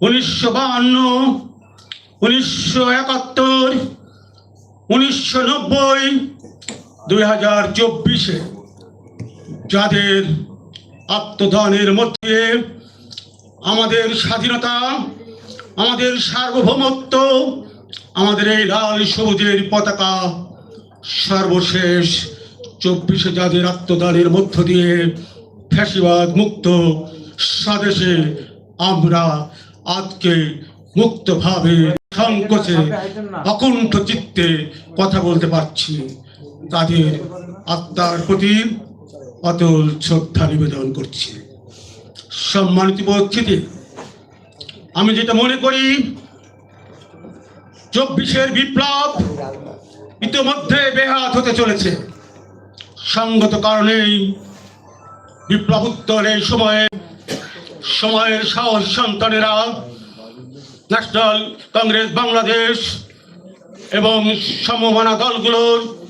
উনিশশো বাহান্ন, উনিশশো একাত্তর, উনিশশো নব্বই, দুই হাজার চব্বিশে যাদের আত্মদানের মধ্যে আমাদের স্বাধীনতা, আমাদের সার্বভৌমত্ব, আমাদের এই লাল সবুজের পতাকা সর্বশেষ চব্বিশে যাদের আত্মদানের মধ্য দিয়ে ফ্যাসিবাদ মুক্ত স্বদেশে আমরা আজকে মুক্তভাবে সংকোচে অকুণ্ঠ চিত্তে কথা বলতে পারছি। তাদের আত্মার প্রতি অতল শ্রদ্ধা নিবেদন করছি। সম্মানিত উপস্থিতি, আমি যেটা মনে করি, চব্বিশের বিপ্লব ইতিমধ্যে বেহাত হতে চলেছে। সঙ্গত কারণেই বিপ্লব উত্তর এই সময়ে সময়ের সাহস সন্তানেরা ন্যাশনাল কংগ্রেস বাংলাদেশ এবং সমমানা দলগুলোর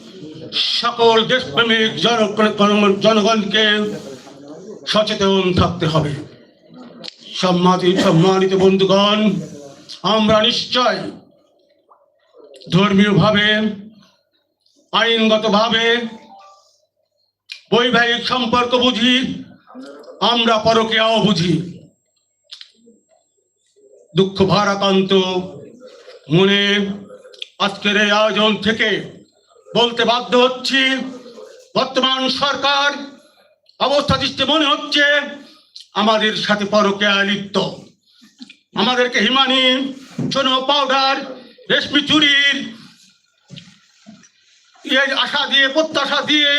সকল দেশপ্রেমিক জন- জনগণকে সচেতন থাকতে হবে। সম্মানিত সম্মানিত বন্ধুগণ, আমরা নিশ্চয় ধর্মীয়ভাবে, আইনগতভাবে, বৈবাহিক সম্পর্ক বুঝি, আমরা পরকেয়াও বুঝি। দুঃখ ভারাকান্ত মনে আজকের এই আয়োজন থেকে বলতে বাধ্য হচ্ছি, বর্তমান সরকার অবস্থা দৃষ্টি মনে হচ্ছে আমাদের সাথে পরকেয়া লিপ্ত। আমাদেরকে হিমানি সোনো পাউডার রেশমি চুরির ইয়ে আশা দিয়ে, প্রত্যাশা দিয়ে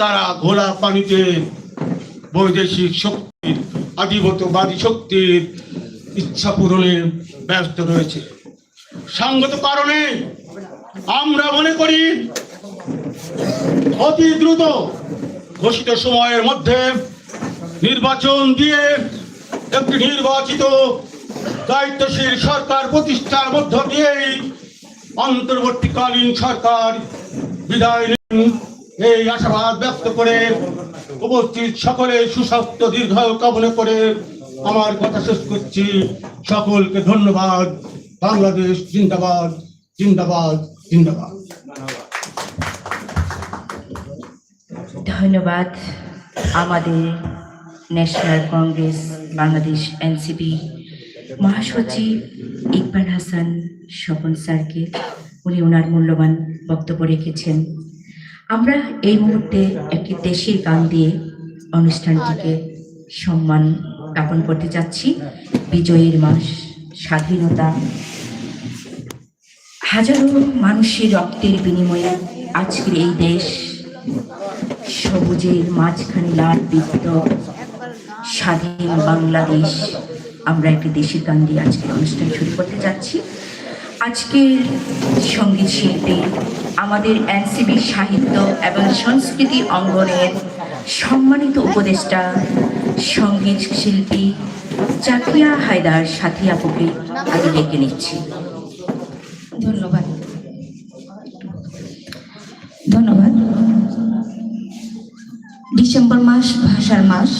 তারা ঘোলা পানিতে বৈদেশিক শক্তির আধিপত্যবাদী শক্তির ইচ্ছা পূরণে ব্যস্ত রয়েছে। সঙ্গত কারণে আমরা মনে করি, অতি দ্রুত ঘোষিত সময়ের মধ্যে নির্বাচন দিয়ে একটি নির্বাচিত দায়িত্বশীল সরকার প্রতিষ্ঠার মধ্য দিয়েই অন্তর্বর্তীকালীন সরকার বিদায় নিন। এই আশাবাদ ব্যক্ত করে উপস্থিত সকলে সুস্বাস্থ্য দীর্ঘ কামনা করে আমার কথা শেষ করছি। সকলকে ধন্যবাদ। বাংলাদেশ জিন্দাবাদ জিন্দাবাদ জিন্দাবাদ। ধন্যবাদ আমাদের ন্যাশনাল কংগ্রেস, বাংলাদেশ এনসিপি মহাসচিব ইকবাল হাসান স্বপন স্যারকে, উনি ওনার মূল্যবান বক্তব্য রেখেছেন। আমরা এই মুহূর্তে একটি দেশের গান দিয়ে অনুষ্ঠানটিকে সম্মান জ্ঞাপন করতে যাচ্ছি বিজয়ীর মাস, স্বাধীনতা। হাজারো মানুষের রক্তের বিনিময়ে আজকের এই দেশ সবুজের মাঝখানে লাল বৃত্ত স্বাধীন বাংলাদেশ। আমরা একটি দেশের গান দিয়ে আজকের অনুষ্ঠান শুরু করতে যাচ্ছি। আজকের সংগীত শিল্পী, আমাদের এনসিবি সাহিত্য এবং সংস্কৃতি অঙ্গনের সম্মানিত উপদেষ্টা সংগীত শিল্পী চাকিয়া হায়দার সাথী আপুকে আগে ডেকে নিচ্ছি। ধন্যবাদ। ধন্যবাদ। ডিসেম্বর মাস, ভাষার মাস,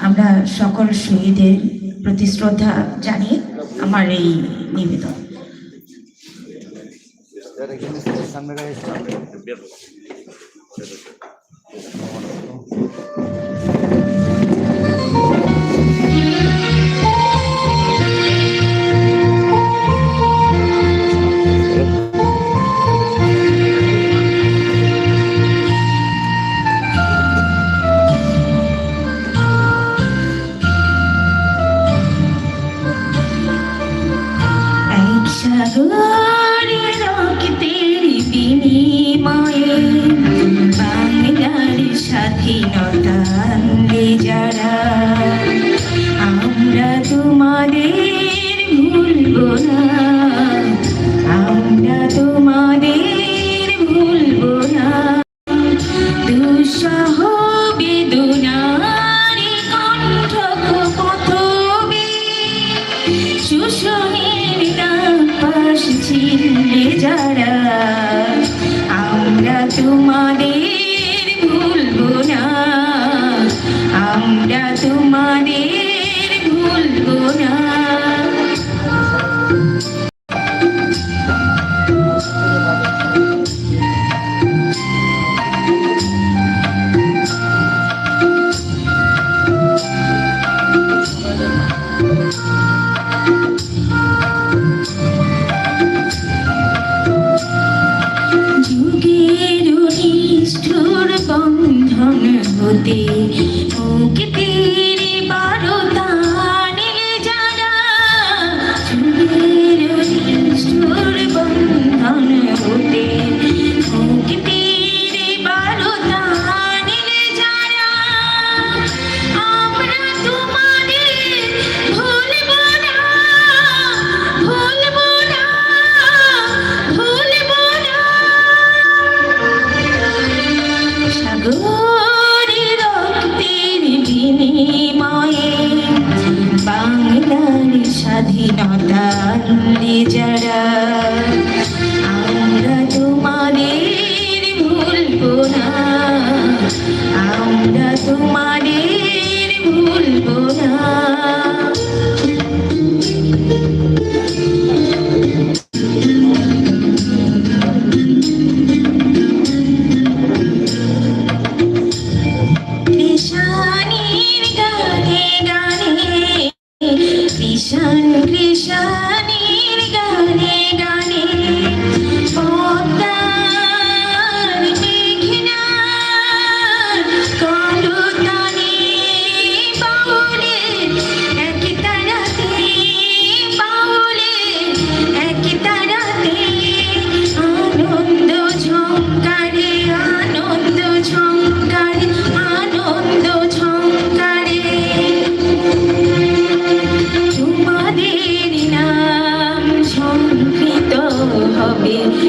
আমরা সকল শহীদের প্রতি শ্রদ্ধা জানিয়ে আমার এই নিবেদন।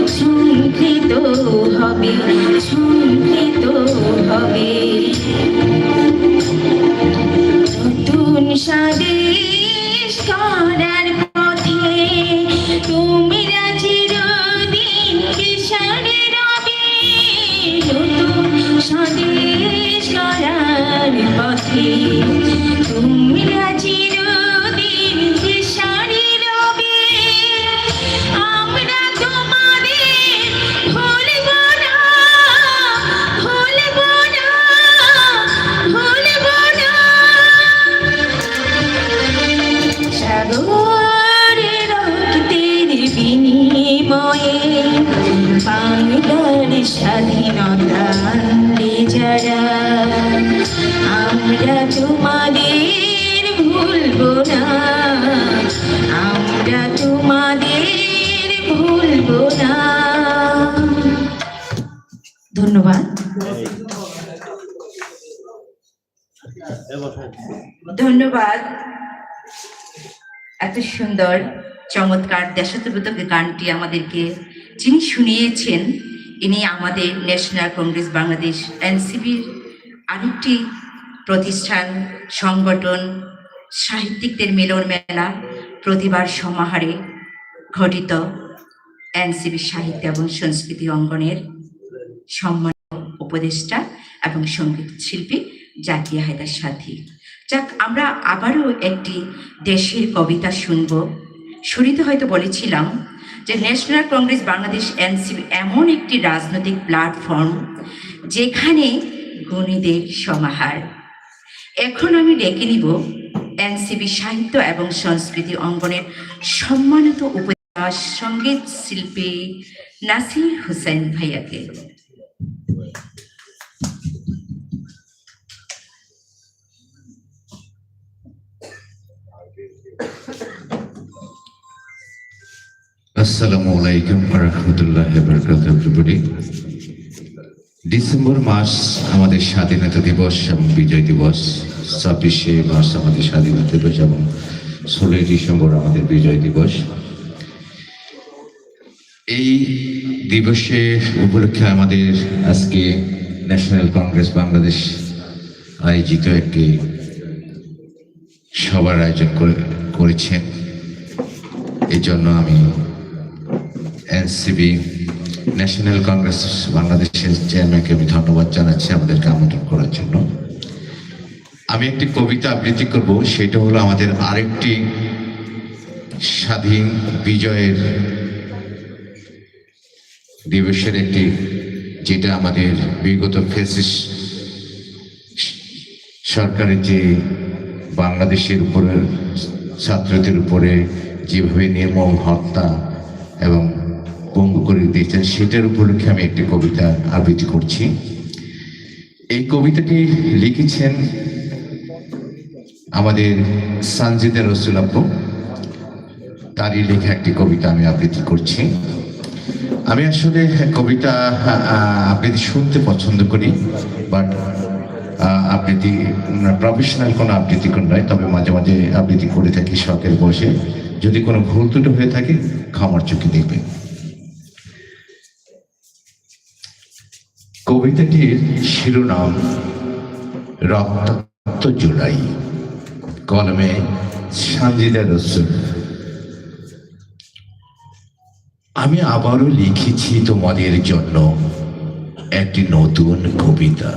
সংকৃত সুন্দর, চমৎকার, দেশাত্মবোধক গানটি আমাদেরকে যিনি শুনিয়েছেন, ইনি আমাদের ন্যাশনাল কংগ্রেস বাংলাদেশ এনসিবির আরেকটি প্রতিষ্ঠান, সংগঠন, সাহিত্যিকদের মিলন মেলা প্রতিবার সমাহারে ঘটিত এনসিবি সাহিত্য এবং সংস্কৃতি অঙ্গনের সম্মান উপদেষ্টা এবং সংগীত শিল্পী জাকিয়া হায়দার সাথী। যাক, আমরা আবারও একটি দেশের কবিতা শুনব। শুরুতে হয়তো বলেছিলাম যে ন্যাশনাল কংগ্রেস বাংলাদেশ এনসিপি এমন একটি রাজনৈতিক প্ল্যাটফর্ম যেখানে গুণীদের সমাহার। এখন আমি ডেকে নিব এনসিবি সাহিত্য এবং সংস্কৃতি অঙ্গনের সম্মানিত উপন্যাস সংগীত শিল্পী নাসির হোসেন ভাইয়াকে। আসসালামু আলাইকুম রহমতুল্লাহ এভরিবডি ডিসেম্বর মাস আমাদের স্বাধীনতা দিবস এবং বিজয় দিবস। ছাব্বিশে মার্চ আমাদের স্বাধীনতা দিবস এবং ষোলোই ডিসেম্বর আমাদের বিজয় দিবস। এই দিবসে উপলক্ষে আমাদের আজকে ন্যাশনাল কংগ্রেস বাংলাদেশ আয়োজিত একটি সভার আয়োজন করে করেছেন। এই জন্য আমি এনসিবি ন্যাশনাল কংগ্রেস বাংলাদেশের চেয়ারম্যানকে আমি ধন্যবাদ জানাচ্ছি আমাদেরকে আমন্ত্রণ করার জন্য। আমি একটি কবিতা আবৃত্তি করব, সেটা হলো আমাদের আরেকটি স্বাধীন বিজয়ের দিবসের একটি, যেটা আমাদের বিগত ফেসিস সরকারের যে বাংলাদেশের উপরে ছাত্রদের উপরে যেভাবে নির্মম হত্যা এবং পঙ্গু করে দিয়েছেন সেটার উপলক্ষে আমি একটি কবিতা আবৃত্তি করছি। এই কবিতাটি লিখেছেন আমাদের সানজিদা রসুল তারই লেখা একটি কবিতা আমি আবৃত্তি করছি। আমি আসলে কবিতা আবৃত্তি শুনতে পছন্দ করি, বাট আবৃত্তি প্রফেশনাল কোনো আবৃত্তি কোন নয় তবে মাঝে মাঝে আবৃত্তি করে থাকি শখের বসে। যদি কোনো ভুল ত্রুটি হয়ে থাকে, ক্ষমার চোখে দেখবেন। কবিতাটির শিরোনাম, রক্তাক্ত জুলাই কলমে সানজিদা রসুল। আমি আবারও লিখেছি তোমাদের জন্য একটি নতুন কবিতা।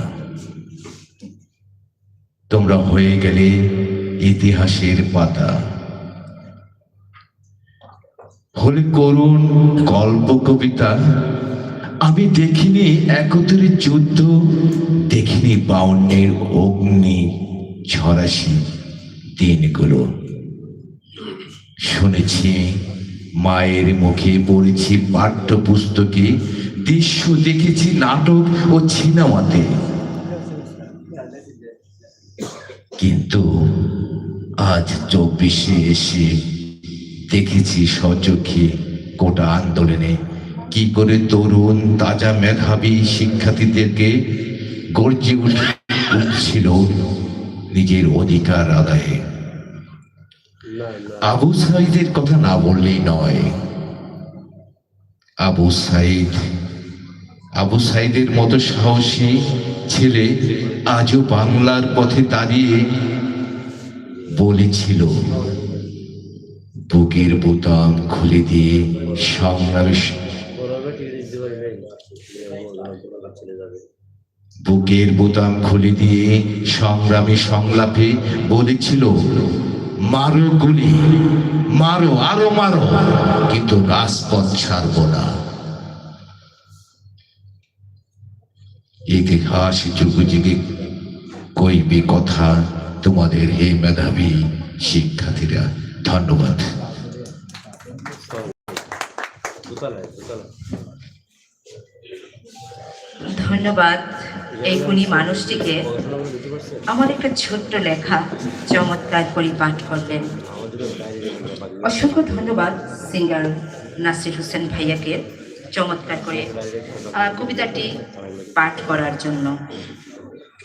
তোমরা হয়ে গেলে ইতিহাসের পাতা। হলে করুন গল্প কবিতা আমি দেখিনি একত্রের যুদ্ধ, দেখিনি বাউন্নের অগ্নি, ঝরাসি দিনগুলো। শুনেছি, মায়ের মুখে পড়েছি পাঠ্য পুস্তকে দৃশ্য দেখেছি নাটক ও সিনেমাতে। কিন্তু আজ চব্বিশে এসে দেখেছি সচক্ষে কোটা আন্দোলনে কি করে তরুণ তাজা মেধাবী শিক্ষার্থীদেরকে গর্জে উঠছিল নিজের অধিকার আদায়ে? আবু সাইদের কথা না বললেই নয়। আবু সাইদ, আবু সাইদের মতো সাহসী ছেলে আজও বাংলার পথে দাঁড়িয়ে বলেছিল, বুকের বোতাম খুলে দিয়ে সংগ্রামে বুকের বোতাম খুলে দিয়ে সংগ্রামী সংলাপে বলেছিল, মারো গুলি, মারো, আরও মারো, কিন্তু রাজপথ ছাড়ব না। ইতিহাস যুগে যুগে কইবে কথা তোমাদের এই মেধাবী শিক্ষার্থীরা, ধন্যবাদ। ধন্যবাদ। এই গুণী মানুষটিকে আমার একটা ছোট্ট লেখা চমৎকার করে পাঠ করলেন। অসংখ্য ধন্যবাদ সিঙ্গার নাসির হোসেন ভাইয়াকে চমৎকার করে কবিতাটি পাঠ করার জন্য।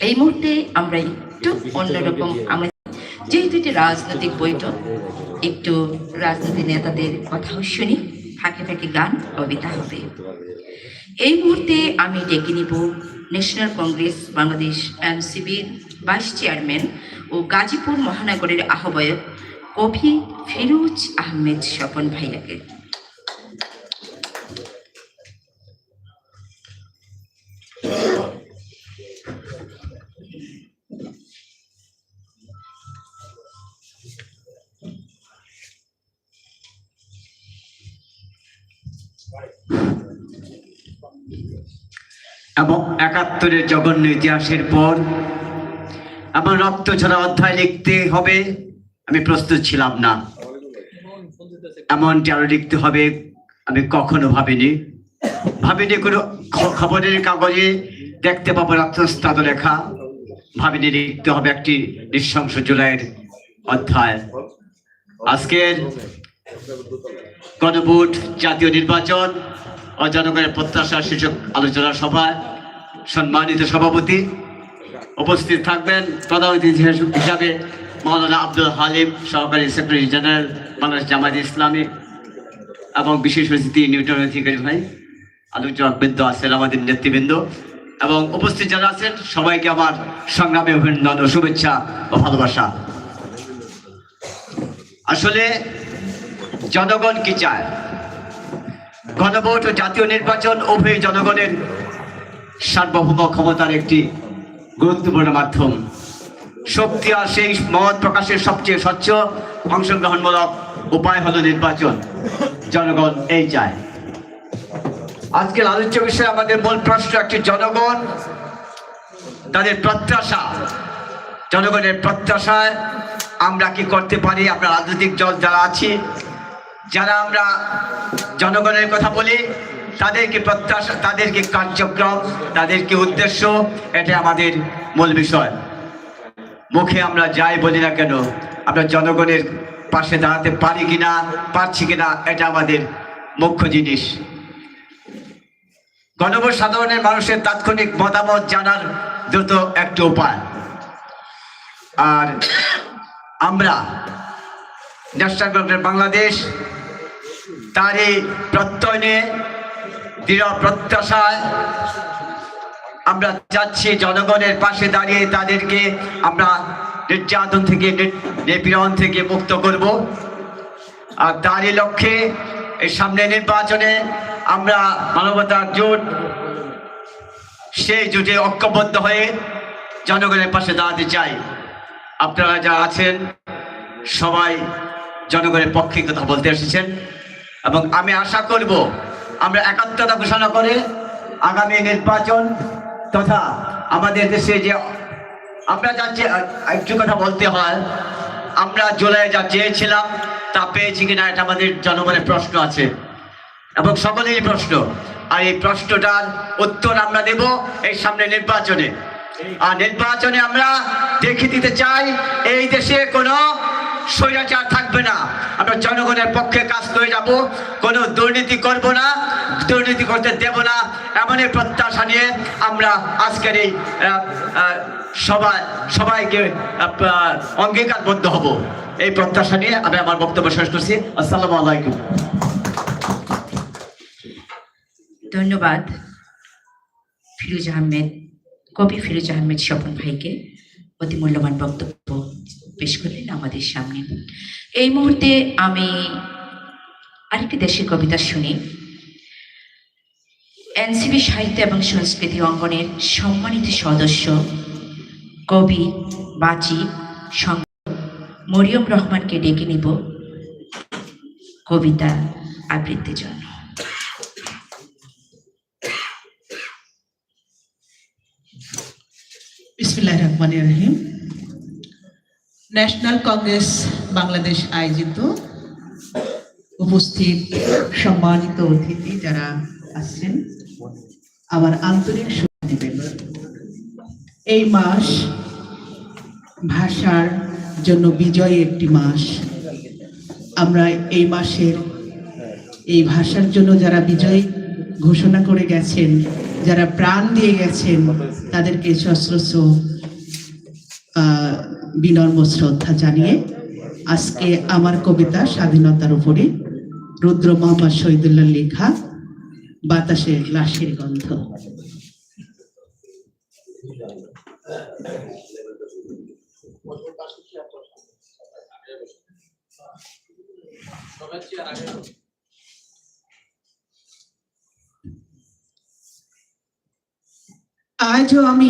এই মুহূর্তে আমরা একটু অন্যরকম আমরা যেহেতু এটি রাজনৈতিক বৈঠক, একটু রাজনৈতিক নেতাদের কথাও শুনি, ফাঁকে ফাঁকে গান, কবিতা হবে। এই মুহূর্তে আমি ডেকে নিব ন্যাশনাল কংগ্রেস, বাংলাদেশ এনসিবির ভাইস চেয়ারম্যান ও গাজীপুর মহানগরের আহ্বায়ক কফি ফিরোজ আহমেদ স্বপন ভাইয়াকে। একাত্তরের জঘন্য ইতিহাসের পর আমার রক্ত ঝরা অধ্যায় লিখতে হবে। আমি প্রস্তুত ছিলাম না। এমনটি আরও লিখতে হবে, আমি কখনো ভাবিনি। ভাবিনি কোনো খবরের কাগজে দেখতে পাবো রক্তস্তাদ লেখা। ভাবিনি লিখতে হবে একটি নৃশংস জুলাইয়ের অধ্যায়। আজকের গণভোট জাতীয় নির্বাচন ও জনগণের প্রত্যাশা শীর্ষক আলোচনা সভায় সম্মানিত সভাপতি উপস্থিত থাকবেন। প্রধান অতিথি হিসাবে মাওলানা আব্দুল হালিম, সহকারী সেক্রেটারি জেনারেল, বাংলাদেশ জামায়াত ইসলামী এবং বিশেষ অতিথি নিউটন অধিকারী ভাই আলোচকবৃন্দ আছেন আমাদের নেতৃবৃন্দ এবং উপস্থিত যারা আছেন, সবাইকে আমার সংগ্রামে অভিনন্দন ও শুভেচ্ছা ও ভালোবাসা। আসলে জনগণ কি চায়? গণভোট ও জাতীয় নির্বাচন উভয় জনগণের সার্বভৌম ক্ষমতার একটি গুরুত্বপূর্ণ মাধ্যম। শক্তি আর সেই মত প্রকাশের সবচেয়ে স্বচ্ছ অংশগ্রহণমূলক উপায় হলো নির্বাচন। জনগণ এই চায়। আজকের আলোচ্য বিষয়ে আমাদের মূল প্রশ্ন একটি জনগণ, তাদের প্রত্যাশা। জনগণের প্রত্যাশায় আমরা কি করতে পারি? আমরা রাজনৈতিক দল যারা আছি, যারা আমরা জনগণের কথা বলি তাদেরকে প্রত্যাশা, তাদেরকে কার্যক্রম, তাদেরকে উদ্দেশ্য এটা আমাদের মূল বিষয়। মুখে আমরা যাই বলি না কেন, আমরা জনগণের পাশে দাঁড়াতে পারি কিনা, পারছি কিনা, এটা আমাদের মুখ্য জিনিস। গণভোট সাধারণের মানুষের তাৎক্ষণিক মতামত জানার দ্রুত একটা উপায়। আর আমরা ন্যাশনাল বাংলাদেশ, তারই প্রত্যয় নিয়ে দৃঢ় প্রত্যাশায় আমরা যাচ্ছি, জনগণের পাশে দাঁড়িয়ে তাদেরকে আমরা নির্যাতন থেকে নিপীড়ন থেকে মুক্ত করব। আর তারই লক্ষ্যে এই সামনে নির্বাচনে আমরা মানবতার জোট, সেই জোটে ঐক্যবদ্ধ হয়ে জনগণের পাশে দাঁড়াতে চাই। আপনারা যারা আছেন, সবাই জনগণের পক্ষে কথা বলতে এসেছেন এবং আমি আশা করব আমরা একাত্মতা ঘোষণা করে আগামী নির্বাচন তথা আমাদের দেশে যে আমরা যাচ্ছি একটু কথা বলতে হয়। আমরা জুলাই যা চেয়েছিলাম, তা পেয়েছি কিনা এটা আমাদের জনগণের প্রশ্ন আছে। এবং সকলেরই প্রশ্ন। আর এই প্রশ্নটার উত্তর আমরা দেব এই সামনে নির্বাচনে। আর নির্বাচনে আমরা দেখে দিতে চাই, এই দেশে কোনো স্বৈরাচার থাকবে না। আমরা জনগণের পক্ষে কাজ করে যাব, কোনো দুর্নীতি করব না, দুর্নীতি করতে দেব না, এমনই প্রত্যাশা নিয়ে আমরা আজকের এই সবাই সবাইকে অঙ্গীকারবদ্ধ হব। এই প্রত্যাশা নিয়ে আমি আমার বক্তব্য শেষ করছি। আসসালামু আলাইকুম। ধন্যবাদ ফিরোজ আহমেদ, কবি ফিরোজ আহমেদ স্বপন ভাইকে অতি মূল্যবান বক্তব্য। পেশ করলেন আমাদের সামনে। এই মুহূর্তে আমি আরেকটি দেশের কবিতা শুনি। এনসিবি সাহিত্য এবং সংস্কৃতি অঙ্গনের সম্মানিত সদস্য, কবি, বাচি মরিয়ম রহমানকে ডেকে নিব কবিতা আবৃত্তির জন্য। বিসমিল্লাহ রহমান রহিম। ন্যাশনাল কংগ্রেস বাংলাদেশ আয়োজিত উপস্থিত সম্মানিত অতিথি যারা আসছেন আমার আন্তরিক এই মাস ভাষার জন্য বিজয় একটি মাস। আমরা এই মাসের এই ভাষার জন্য যারা বিজয় ঘোষণা করে গেছেন, যারা প্রাণ দিয়ে গেছেন, তাদেরকে সশ্রস্র বিনম্র শ্রদ্ধা জানিয়ে আজকে আমার কবিতা স্বাধীনতার উপরে রুদ্র মোহাম্মদ শহীদুল্লাহ লেখা বাতাসে লাশের গন্ধ। আজও আমি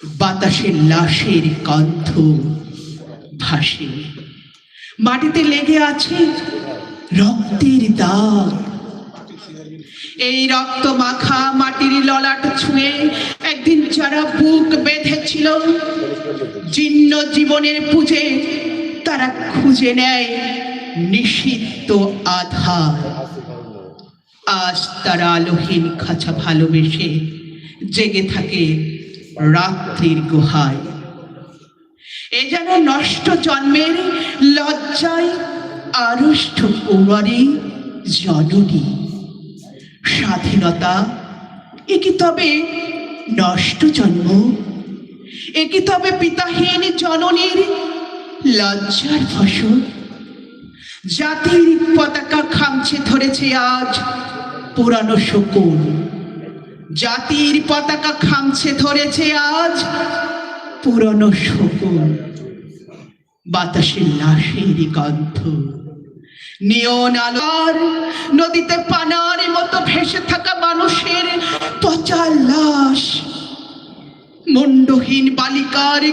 বাতাসের লাশের গন্ধ ভাসে। মাটিতে লেগে আছে রক্তের দাগ। এই রক্ত মাখা মাটির ললাট ছুঁয়ে একদিন যারা বুক বেঁধেছিল, জীর্ণ জীবনের পুজে তারা খুঁজে নেয় নিষিদ্ধ আধা আজ তারা আলোহীন খাঁচা ভালোবেসে জেগে থাকে রাত্রির গুহায়। এ যেন নষ্ট জন্মের লজ্জায় আড়ষ্ট কৌরে জননী। স্বাধীনতা, এ কি তবে নষ্ট জন্ম? এ কি তবে পিতাহীন জননীর লজ্জার ফসল? জাতির পতাকা খামছে ধরেছে আজ পুরানো শকুন। জাতির পতাকা খামছে ধরেছে আজ, পুরনো শকুন, বাতাসের লাশের গন্ধ। নিয়ন আলোর নদীতে পানার মতো ভেসে থাকা মানুষের পচা লাশ। মুন্ডহীন বালিকার